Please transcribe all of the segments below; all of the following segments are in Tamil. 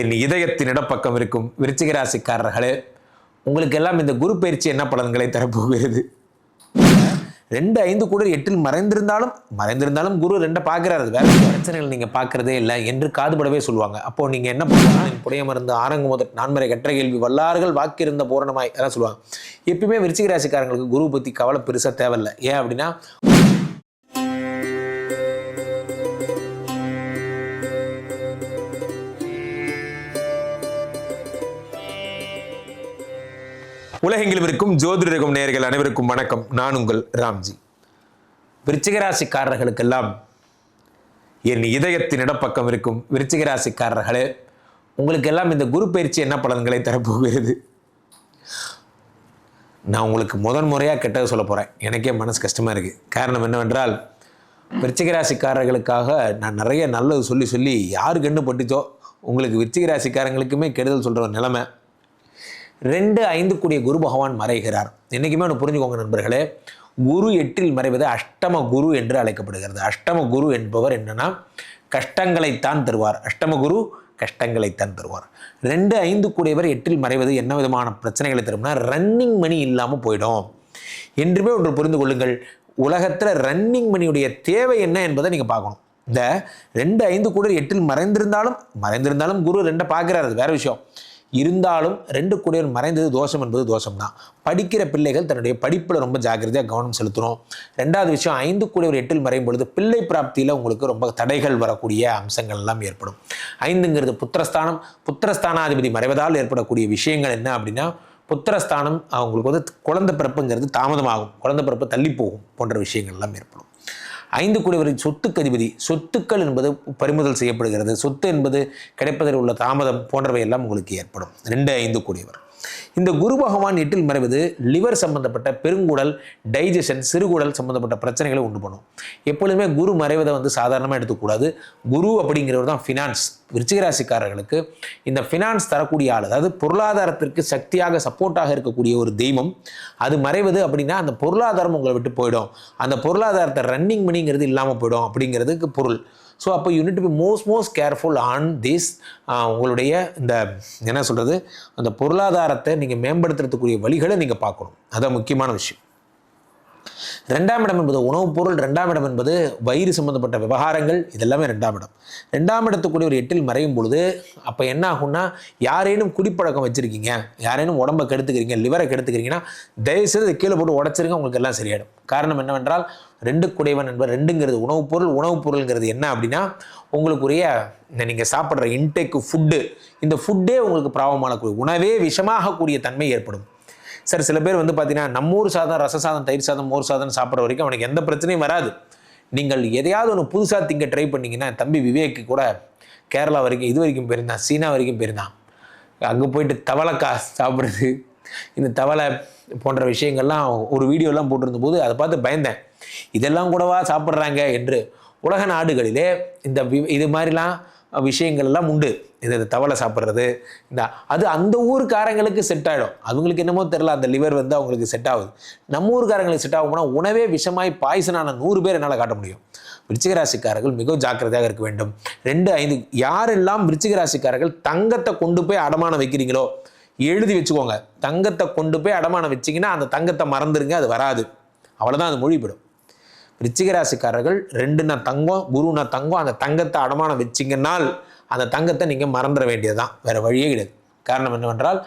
என் இதயத்தின் இடப்பக்கம் இருக்கும் விருச்சிக ராசிக்காரர்களே உங்களுக்கு எல்லாம் இந்த குரு பயிற்சி என்ன பலன்களை தரப்போகிறது? ரெண்டு ஐந்து கூட எட்டில் மறைந்திருந்தாலும் மறைந்திருந்தாலும் குரு ரெண்டை பார்க்குறாரு. வேற பிரச்சனைகள் நீங்கள் பார்க்குறதே இல்லை என்று காதுபடவே சொல்லுவாங்க. அப்போ நீங்கள் என்ன பண்ணுவாங்க என் புடைய மருந்து ஆரங்க முதல் நான்மறை கற்ற கேள்வி வல்லார்கள் வாக்கிருந்த பூரணமாய் அதான் சொல்லுவாங்க. எப்பயுமே விருச்சிக ராசிக்காரங்களுக்கு குரு பற்றி கவலை பெருசாக தேவையில்லை. ஏன் அப்படின்னா உலகெங்கிலும் இருக்கும் ஜோதிடருக்கும் நேர்கள் அனைவருக்கும் வணக்கம். நான் உங்கள் ராம்ஜி. விருச்சிகராசிக்காரர்களுக்கெல்லாம் என் இதயத்தின் இடப்பக்கம் இருக்கும் விருச்சிகராசிக்காரர்களே உங்களுக்கெல்லாம் இந்த குரு பயிற்சி என்ன பலன்களை தரப்போகிறது? நான் உங்களுக்கு முதன் முறையாக கெட்டது சொல்ல போகிறேன் எனக்கே மனசு கஷ்டமாக இருக்குது காரணம் என்னவென்றால் விருச்சிகராசிக்காரர்களுக்காக நான் நிறைய நல்லது சொல்லி சொல்லி யாரு கண்டு பட்டுச்சோ உங்களுக்கு விருச்சிகராசிக்காரங்களுக்குமே கெடுதல் சொல்கிற ஒரு நிலைமை. ரெண்டு ஐந்து கூடிய குரு பகவான் மறைகிறார். என்றைக்குமே ஒன்று புரிஞ்சுக்கோங்க நண்பர்களே. குரு எட்டில் மறைவது அஷ்டம குரு என்று அழைக்கப்படுகிறது. அஷ்டம குரு என்பவர் என்னன்னா கஷ்டங்களைத்தான் தருவார். அஷ்டம குரு கஷ்டங்களைத்தான் தருவார். ரெண்டு ஐந்து கூடியவர் எட்டில் மறைவது என்ன விதமான பிரச்சனைகளை தரும்னா ரன்னிங் மணி இல்லாமல் போயிடும். என்றுமே ஒன்று புரிந்து கொள்ளுங்கள். உலகத்தில் ரன்னிங் மணியுடைய தேவை என்ன என்பதை நீங்கள் பார்க்கணும். இந்த ரெண்டு ஐந்து கூட எட்டில் மறைந்திருந்தாலும் மறைந்திருந்தாலும் குரு ரெண்டை பார்க்குறாரு. வேறு வேற விஷயம். இருந்தாலும் ரெண்டு கூடியவர் மறைந்தது தோஷம் என்பது தோஷம் தான் படிக்கிற பிள்ளைகள் தன்னுடைய படிப்பில் ரொம்ப ஜாக்கிரதையாக கவனம் செலுத்தணும். ரெண்டாவது விஷயம் ஐந்து கூடியவர் எட்டில் மறையும் பொழுது பிள்ளை பிராப்தியில் உங்களுக்கு ரொம்ப தடைகள் வரக்கூடிய அம்சங்கள் எல்லாம் ஏற்படும். ஐந்துங்கிறது புத்திரஸ்தானம். புத்திரஸ்தானாதிபதி மறைவதால் ஏற்படக்கூடிய விஷயங்கள் என்ன அப்படின்னா புத்திரஸ்தானம் அவங்களுக்கு வந்து குழந்தை பிறப்புங்கிறது தாமதமாகும். குழந்தை பிறப்பு தள்ளி போகும் போன்ற விஷயங்கள் எல்லாம் ஏற்படும். ஐந்து கூடியவரின் சொத்துக்கு அதிபதி சொத்துக்கள் என்பது பறிமுதல் செய்யப்படுகிறது. சொத்து என்பது கிடைப்பதில் உள்ள தாமதம் போன்றவை எல்லாம் உங்களுக்கு ஏற்படும். ரெண்டு ஐந்து கூடியவர் இந்த குரு பகவான் எட்டில் மறைவது லிவர் சம்பந்தப்பட்ட பெருங்குடல் டைஜஷன் சிறுகுடல் சம்பந்தப்பட்ட பிரச்சனைகளை உண்டு பண்ணும். எப்பொழுதுமே குரு மறைவதை வந்து சாதாரணமாக எடுத்துக்கூடாது குரு அப்படிங்கிறவர் தான் ஃபினான்ஸ் விருச்சிகராசிக்காரர்களுக்கு இந்த ஃபினான்ஸ் தரக்கூடிய ஆள் அதாவது பொருளாதாரத்திற்கு சக்தியாக சப்போர்ட்டாக இருக்கக்கூடிய ஒரு தெய்வம் அது மறைவது அப்படின்னா அந்த பொருளாதாரம் உங்களை விட்டு போயிடும். அந்த பொருளாதாரத்தை ரன்னிங் மணிங்கிறது இல்லாமல் போயிடும் அப்படிங்கிறதுக்கு பொருள். ஸோ அப்போ you need to be most most careful on this உங்களுடைய இந்த என்ன சொல்கிறது அந்த பொருளாதாரத்தை நீங்கள் மேம்படுத்துறதுக்குரிய வழிகளை நீங்கள் பார்க்கணும். அதான் முக்கியமான விஷயம். ரெண்டாம் இடம் என்பது உணவுப் பொருள் ரெண்டாம் இடம் என்பது வயிறு சம்பந்தப்பட்ட விவகாரங்கள் இதெல்லாமே ரெண்டாம் இடம். ரெண்டாம் இடத்துக்குரிய ஒரு எட்டில் மறையும் பொழுது அப்போ என்ன ஆகும்னா யாரேனும் குடிப்பழக்கம் வச்சுருக்கீங்க யாரேனும் உடம்பை கெடுத்துக்கிறீங்க லிவரை கெடுத்துக்கிறீங்கன்னா தயவுசெய்து அதை கீழே போட்டு உடச்சிருங்க உங்களுக்கு எல்லாம் சரியாயிடும். காரணம் என்னவென்றால் ரெண்டு குடைவன் என்பது ரெண்டுங்கிறது உணவுப் பொருள் உணவுப் பொருள்ங்கிறது என்ன அப்படின்னா உங்களுக்குரிய இந்த நீங்கள் சாப்பிட்ற இன்டேக்கு ஃபுட்டு இந்த ஃபுட்டே உங்களுக்கு பிராபமானக்கூடிய உணவே விஷமாகக்கூடிய தன்மை ஏற்படும். சார் சில பேர் வந்து பார்த்தீங்கன்னா நம்ம ஊர் சாதம் ரச சாதம் தயிர் சாதம் மோர் சாதம் சாப்பிட்ற வரைக்கும் அவனுக்கு எந்த பிரச்சனையும் வராது. நீங்கள் எதையாவது ஒன்று புதுசாக திங்க ட்ரை பண்ணீங்கன்னா தம்பி விவேக் கூட கேரளா வரைக்கும் இது வரைக்கும் போயிருந்தான் சீனா வரைக்கும் போயிருந்தான். அங்கே போயிட்டு தவளைக்கா சாப்பிட்றது இந்த தவளை போன்ற விஷயங்கள்லாம் ஒரு வீடியோலாம் போட்டிருந்தபோது அதை பார்த்து பயந்தேன். இதெல்லாம் கூடவா சாப்பிட்றாங்க என்று உலக நாடுகளிலே இந்த வி- இது மாதிரிலாம் விஷயங்கள் எல்லாம் உண்டு. இந்த இந்த தவளை சாப்பிட்றது இந்த அது அந்த ஊருக்காரங்களுக்கு செட் ஆகிடும் அவங்களுக்கு என்னமோ தெரில அந்த லிவர் வந்து அவங்களுக்கு செட் ஆகுது. நம்ம ஊருக்காரங்களுக்கு செட் ஆகும்னா உணவே விஷமாய் பாய்சனான நூறு பேர் என்னால் காட்ட முடியும். விருச்சிகராசிக்காரர்கள் மிகவும் ஜாக்கிரதையாக இருக்க வேண்டும். ரெண்டு ஐந்து யாரெல்லாம் விருச்சிகராசிக்காரர்கள் தங்கத்தை கொண்டு போய் அடமானம் வைக்கிறீங்களோ எழுதி வச்சுக்கோங்க. தங்கத்தை கொண்டு போய் அடமானம் வச்சிங்கன்னா அந்த தங்கத்தை மறந்துருங்க அது வராது. அவ்வளோதான் அது மொழிபடும் ரிச்சிகராசிக்காரர்கள் ரெண்டுனா தங்கம் குருனா தங்கம் அந்த தங்கத்தை அடமானம் வச்சிங்கன்னால் அந்த தங்கத்தை நீங்கள் மறந்துட வேண்டியதுதான். வேறு வழியே கிடையாது. காரணம் என்னவென்றால்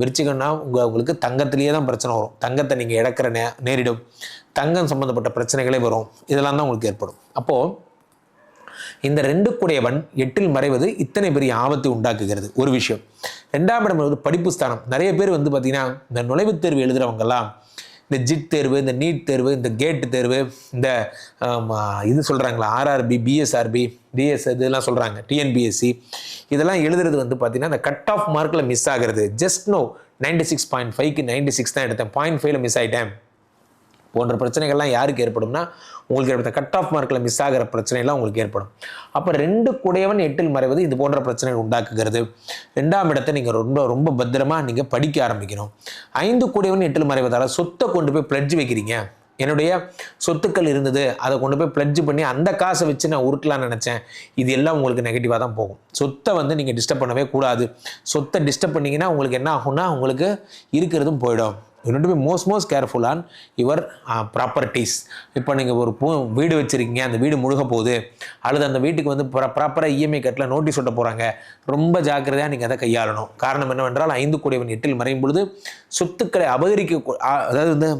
விருச்சிகம்னா உங்கள் உங்களுக்கு தங்கத்திலேயே தான் பிரச்சனை வரும். தங்கத்தை நீங்கள் இழக்கிற நே நேரிடும். தங்கம் சம்மந்தப்பட்ட பிரச்சனைகளே வரும். இதெல்லாம் தான் உங்களுக்கு ஏற்படும். அப்போது இந்த ரெண்டு குடையவன் எட்டில் மறைவது இத்தனை பெரிய ஆபத்தை உண்டாக்குகிறது. ஒரு விஷயம். ரெண்டாம் இடம் வந்து படிப்பு ஸ்தானம். நிறைய பேர் வந்து பார்த்திங்கன்னா இந்த நுழைவுத் தேர்வு எழுதுகிறவங்கெல்லாம் இந்த ஜிட் தேர்வு இந்த நீட் தேர்வு இந்த கேட் தேர்வு இந்த இது சொல்கிறாங்களா ஆர்ஆர்பி பிஎஸ்ஆர்பி பிஎஸ் இதெல்லாம் சொல்கிறாங்க டிஎன்பிஎஸ்சி. இதெல்லாம் எழுதுறது வந்து பார்த்தீங்கன்னா இந்த கட் ஆஃப் மார்க்கில் மிஸ் ஆகிறது. Just no ninety six point ஃபைவ்க்கு நைன்டி சிக்ஸ் தான் எடுத்தேன். பாயிண்ட் ஃபைவ்ல மிஸ் ஆகிட்டேன் போன்ற பிரச்சனைகள்லாம் யாருக்கு ஏற்படும்னா உங்களுக்கு ஏற்பட்ட கட் ஆஃப் மார்க்கில் மிஸ் ஆகிற பிரச்சனைலாம் உங்களுக்கு ஏற்படும். அப்போ ரெண்டு குடையவன் எட்டில் மறைவது இது போன்ற பிரச்சனைகள் உண்டாக்குகிறது. ரெண்டாம் இடத்தை நீங்கள் ரொம்ப ரொம்ப பத்திரமா நீங்கள் படிக்க ஆரம்பிக்கணும். ஐந்து குடையவன் எட்டில் மறைவதால் சொத்தை கொண்டு போய் பிளட்ஜ் வைக்கிறீங்க. என்னுடைய சொத்துக்கள் இருந்தது அதை கொண்டு போய் பிளட்ஜ் பண்ணி அந்த காசை வச்சு நான் உருட்டலாம்னு நினச்சேன். இது எல்லாம் உங்களுக்கு நெகட்டிவாக தான் போகும். சொத்தை வந்து நீங்கள் டிஸ்டர்ப் பண்ணவே கூடாது. சொத்தை டிஸ்டர்ப் பண்ணிங்கன்னா உங்களுக்கு என்ன ஆகும்னா உங்களுக்கு இருக்கிறதும் போயிடும். You to be most most careful on your properties இப்போ நீங்கள் ஒரு பூ வீடு வச்சுருக்கீங்க அந்த வீடு முழுக போகுது அல்லது அந்த வீட்டுக்கு வந்து ப்ரா ப்ராப்பராக இஎம்ஐ கட்டில் நோட்டீஸ் ஒட்ட போகிறாங்க ரொம்ப ஜாக்கிரதையாக நீங்கள் அதை கையாளணும். காரணம் என்னவென்றால் ஐந்து கூடியவன் எட்டில் மறையும் பொழுது சொத்துக்களை அபகரிக்க அதாவது வந்து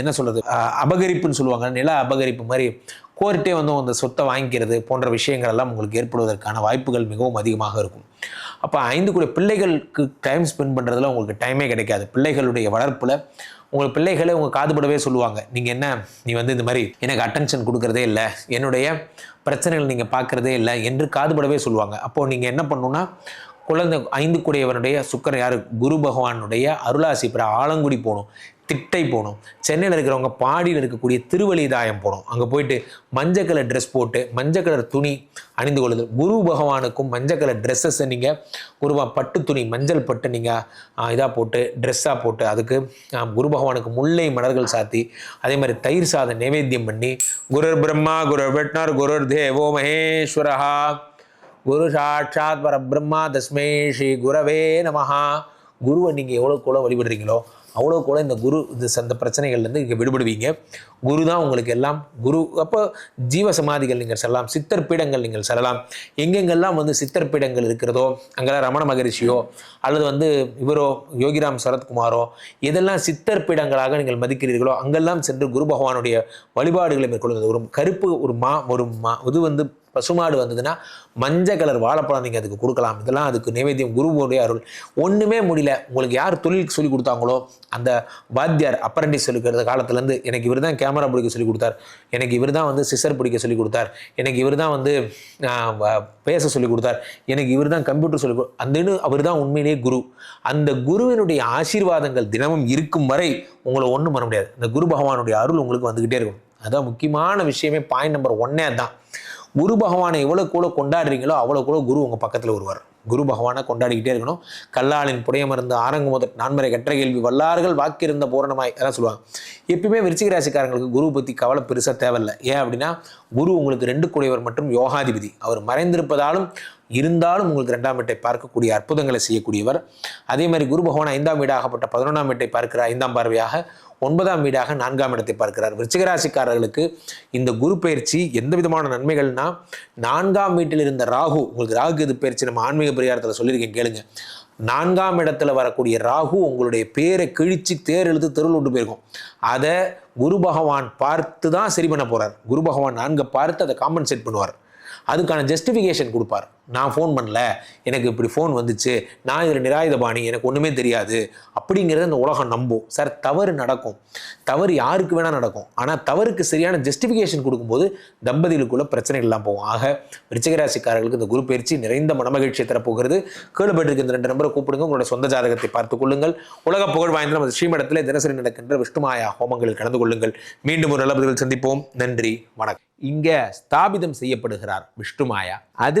என்ன சொல்கிறது அபகரிப்புன்னு சொல்லுவாங்க நில அபகரிப்பு மாதிரி கோர்ட்டே வந்து அந்த சொத்தை வாங்கிக்கிறது போன்ற விஷயங்கள் எல்லாம் உங்களுக்கு ஏற்படுவதற்கான வாய்ப்புகள் மிகவும் அதிகமாக இருக்கும். அப்போ ஐந்து கூட பிள்ளைகளுக்கு டைம் ஸ்பெண்ட் பண்ணுறதுல உங்களுக்கு டைமே கிடைக்காது. பிள்ளைகளுடைய வளர்ப்பில் உங்கள் பிள்ளைகளே உங்கள் காதுபடவே சொல்லுவாங்க. நீங்கள் என்ன? நீ வந்து இந்த மாதிரி எனக்கு அட்டென்ஷன் கொடுக்கறதே இல்லை. என்னுடைய பிரச்சனைகள் நீங்கள் பார்க்குறதே இல்லை என்று காதுபடவே சொல்லுவாங்க. அப்போது நீங்கள் என்ன பண்ணணும்னா குழந்தை ஐந்து கூடியவனுடைய சுக்கரன் யார்? குரு பகவானுடைய அருளாசி பெற ஆலங்குடி போகணும். திட்டை போகணும் சென்னையில் இருக்கிறவங்க பாடியில் இருக்கக்கூடிய திருவழிதாயம் போகணும் அங்கே போயிட்டு மஞ்சள் கலர் ட்ரெஸ் போட்டு மஞ்சள் கலர் துணி அணிந்து கொள்ளுதல் குரு பகவானுக்கும் மஞ்சள் கலர் ட்ரெஸ்ஸஸை நீங்கள் குருவா பட்டு துணி மஞ்சள் பட்டு நீங்கள் இதாக போட்டு ட்ரெஸ்ஸாக போட்டு அதுக்கு குரு பகவானுக்கு முல்லை மலர்கள் சாத்தி அதே மாதிரி தயிர் சாதம் நைவேத்தியம் பண்ணி குருர் பிரம்மா குருர் வெட்னார் குருர் தேவோ மகேஸ்வரஹா. குரு சாட்சாத் பரபிரம்மா தஸ்மே ஸ்ரீ குரவே நமஹா. குருவை நீங்கள் எவ்வளோ கூட வழிபடுறீங்களோ அவ்வளோ கூட இந்த குரு இது சந்த பிரச்சனைகள்லேருந்து இங்கே விடுபடுவீங்க. குரு தான் உங்களுக்கு எல்லாம் குரு அப்போ ஜீவ சமாதிகள் நீங்கள் செல்லலாம் சித்தர் பீடங்கள் நீங்கள் செல்லலாம். எங்கெங்கெல்லாம் வந்து சித்தர் பீடங்கள் இருக்கிறதோ அங்கெல்லாம் ரமண மகரிஷியோ அல்லது வந்து இவரோ யோகிராம் சரத்குமாரோ எதெல்லாம் சித்தர் பீடங்களாக நீங்கள் மதிக்கிறீர்களோ அங்கெல்லாம் சென்று குரு பகவானுடைய வழிபாடுகளை மேற்கொள்வது ஒரு கருப்பு ஒரு மா ஒரு மா இது வந்து பசுமாடு வந்ததுன்னா மஞ்சள் கலர் வாழைப்பழம் நீங்கள் அதுக்கு கொடுக்கலாம். இதெல்லாம் அதுக்கு நைவேத்தியம் குருவோடைய அருள். ஒன்றுமே முடியல. உங்களுக்கு யார் தொழில் சொல்லி கொடுத்தாங்களோ அந்த வாத்தியார் அப்ரண்டிஸ் சொல்லிக்கிறது காலத்துலேருந்து எனக்கு இவர் தான் கேமரா பிடிக்க சொல்லி கொடுத்தார். எனக்கு இவர் தான் வந்து சிசர் பிடிக்க சொல்லி கொடுத்தார். எனக்கு இவர் தான் வந்து பேச சொல்லி கொடுத்தார். எனக்கு இவர் தான் கம்ப்யூட்டர் சொல்லி அந்தன்னு அவர் தான் உண்மையிலேயே குரு. அந்த குருவினுடைய ஆசீர்வாதங்கள் தினமும் இருக்கும் வரை உங்களை ஒன்றும் பண்ண முடியாது. இந்த குரு பகவானுடைய அருள் உங்களுக்கு வந்துக்கிட்டே இருக்கும். அதுதான் முக்கியமான விஷயமே பாயிண்ட் நம்பர் ஒன்னே தான் குரு பகவானை எவ்வளோ கூட கொண்டாடுறீங்களோ அவ்வளோ கூட குரு உங்கள் பக்கத்தில் வருவார். குரு பகவானை கொண்டாடிக்கிட்டே இருக்கணும். கல்லாளின் புடையமருந்து ஆரங்கு முதல் நான்மறை கற்ற கேள்வி வல்லார்கள் வாக்கிருந்த பூரணமாய் அதான் சொல்லுவாங்க. எப்பயுமே விருச்சிக ராசிக்காரங்களுக்கு குரு பற்றி கவலை பெருசாக தேவையில்லை. ஏன் அப்படின்னா குரு உங்களுக்கு ரெண்டு கூடியவர் மற்றும் யோகாதிபதி. அவர் மறைந்திருப்பதாலும் இருந்தாலும் உங்களுக்கு ரெண்டாம் வீட்டை பார்க்கக்கூடிய அற்புதங்களை செய்யக்கூடியவர். அதே மாதிரி குரு பகவான் ஐந்தாம் வீடாகப்பட்ட பதினொன்றாம் வீட்டை பார்க்கிற ஐந்தாம் பார்வையாக ஒன்பதாம் வீடாக நான்காம் இடத்தை பார்க்கிறார். விருச்சிகராசிக்காரர்களுக்கு இந்த குரு பயிற்சி எந்த விதமான நன்மைகள்னா நான்காம் வீட்டில் இருந்த ராகு உங்களுக்கு ராகு இது பயிற்சி நம்ம ஆன்மீக பரிகாரத்தில் சொல்லியிருக்கேன் கேளுங்க. நான்காம் இடத்துல வரக்கூடிய ராகு உங்களுடைய பேரை கிழிச்சு தேர் இழுத்து தெருள் விட்டு போயிருக்கும். அதை குரு பகவான் பார்த்து தான் சரி பண்ண போகிறார் குரு பகவான் நான்கு பார்த்து அதை காம்பன்சேட் பண்ணுவார். அதுக்கான ஜஸ்டிஃபிகேஷன் கொடுப்பார். நான் ஃபோன் பண்ணல எனக்கு இப்படி ஃபோன் வந்துச்சு நான் இதில் நிராயுதபாணி எனக்கு ஒன்றுமே தெரியாது அப்படிங்கிறத இந்த உலகம் நம்பும். சார் தவறு நடக்கும். தவறு யாருக்கு வேணால் நடக்கும். ஆனால் தவறுக்கு சரியான ஜஸ்டிஃபிகேஷன் கொடுக்கும்போது தம்பதிகளுக்குள்ள பிரச்சனைகள்லாம் போகும். ஆக விருச்சிகராசிக்காரர்களுக்கு இந்த குரு பயிற்சி நிறைந்த மனமகிழ்ச்சியை தரப்போகிறது. கேளுபட்டிருக்கு இந்த ரெண்டு நம்பரை கூப்பிடுங்க. உங்களுடைய சொந்த ஜாதகத்தை பார்த்துக் கொள்ளுங்கள். உலக புகழ் வாய்ந்த நமது ஸ்ரீமடத்தில் தினசரி நடக்கின்ற விஷ்ணுமாயா ஹோமங்களில் கலந்து கொள்ளுங்கள். மீண்டும் ஒரு நல்லபதிகள் சந்திப்போம். நன்றி. வணக்கம். இங்கே ஸ்தாபிதம் செய்யப்படுகிறார் விஷ்ணுமாயா. அது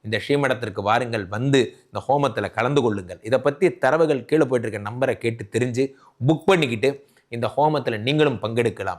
இந்த ஸ்ரீமடத்திற்கு வாருங்கள் வந்து இந்த ஹோமத்தில் கலந்து கொள்ளுங்கள். இதை பற்றி தரவுகள் கீழே போயிட்டுருக்க நம்பரை கேட்டு தெரிஞ்சு புக் பண்ணிக்கிட்டு இந்த ஹோமத்தில் நீங்களும் பங்கெடுக்கலாம்.